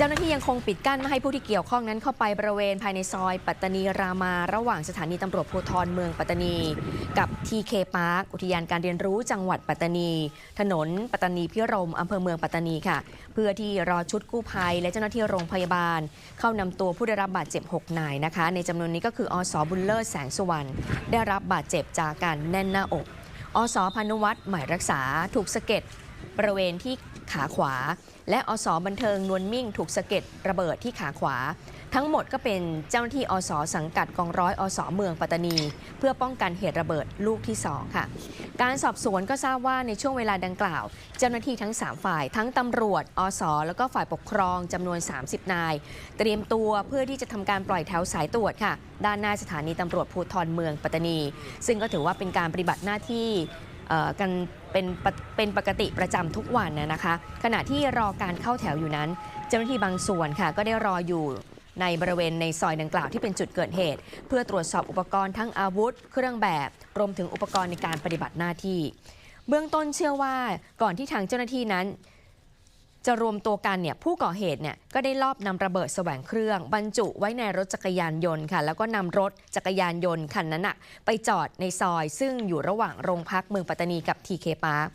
เจ้าหน้าที่ยังคงปิดกั้นไม่ให้ผู้ที่เกี่ยวข้องนั้นเข้าไปบริเวณภายในซอย ปัตตานีรามา ระหว่างสถานีตำรวจภูธรเมืองปัตตานี กับ TK Park อุทยานการเรียนรู้จังหวัดปัตตานี ถนนปัตตานีพิรมอำเภอเมืองปัตตานีค่ะ เพื่อที่รอชุดกู้ภัย และเจ้าหน้าที่โรงพยาบาล เข้านำตัวผู้ได้รับบาดเจ็บ 6 นายนะคะ ในจำนวนนี้ก็คืออสบุญเลิศแสงสุวรรณได้รับบาดเจ็บจากการแน่นหน้าอกอสพานุวัฒน์หมายรักษาถูกสะเก็ด บริเวณที่ขาขวา และอสบันเทิงนวลมิ่งถูกสะเก็ดระเบิดที่ขาขวา ทั้งหมดก็เป็นเจ้าหน้าที่อสสังกัดกองร้อยอสเมืองปัตตานี เพื่อป้องกันเหตุระเบิดลูกที่ 2 ค่ะ การสอบสวนก็ทราบว่าในช่วงเวลาดังกล่าว เจ้าหน้าที่ทั้ง 3 ฝ่าย ทั้งตำรวจอสแล้วก็ฝ่ายปกครองจำนวน 30 นาย เตรียมตัวเพื่อที่จะทำการปล่อยแถวสายตรวจค่ะ ด้านหน้าสถานีตำรวจภูธรเมืองปัตตานี ซึ่งก็ถือว่าเป็นการปฏิบัติหน้าที่ กันเป็นเป็นปกติประจำทุกวันนะนะคะ ขณะที่รอการเข้าแถวอยู่นั้น เจ้าหน้าที่บางส่วนค่ะก็ได้รออยู่ในบริเวณในซอยดังกล่าวที่เป็นจุดเกิดเหตุ เพื่อตรวจสอบอุปกรณ์ทั้งอาวุธ เครื่องแบบ รวมถึงอุปกรณ์ในการปฏิบัติหน้าที่ เบื้องต้นเชื่อว่าก่อนที่ทางเจ้าหน้าที่นั้น จะรวมตัวกันเนี่ยผู้ก่อเหตุเนี่ยก็ได้ลอบนำระเบิดแสวงเครื่อง บรรจุไว้ในรถจักรยานยนต์ค่ะ แล้วก็นำรถจักรยานยนต์คันนั้นนะไปจอดในซอย ซึ่งอยู่ระหว่างโรงพักเมืองปัตตานีกับทีเคปาร์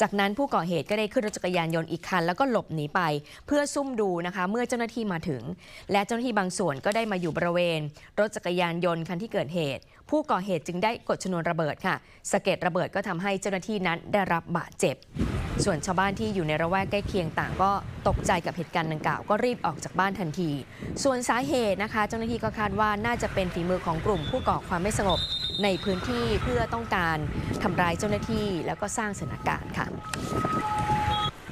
จากนั้นผู้ก่อเหตุก็ได้ขึ้นรถจักรยานยนต์อีกคัน แล้วก็หลบหนีไป เพื่อซุ่มดูนะคะ เมื่อเจ้าหน้าที่มาถึง และเจ้าหน้าที่บางส่วนก็ได้มาอยู่บริเวณ รถจักรยานยนต์คันที่เกิดเหตุ ผู้ก่อเหตุจึงได้กดชนวนระเบิดค่ะสะเก็ดระเบิดก็ทำให้เจ้าหน้าที่นั้นได้รับบาดเจ็บ ส่วนชาวบ้านที่อยู่ในระแวกใกล้เคียงต่างก็ตกใจกับเหตุการณ์ดังกล่าวก็รีบออกจากบ้านทันที ส่วนสาเหตุนะคะ เจ้าหน้าที่ก็คาดว่าน่าจะเป็นฝีมือของกลุ่มผู้ก่อความไม่สงบในพื้นที่เพื่อต้องการทำร้ายเจ้าหน้าที่แล้วก็สร้างสถานการณ์ค่ะ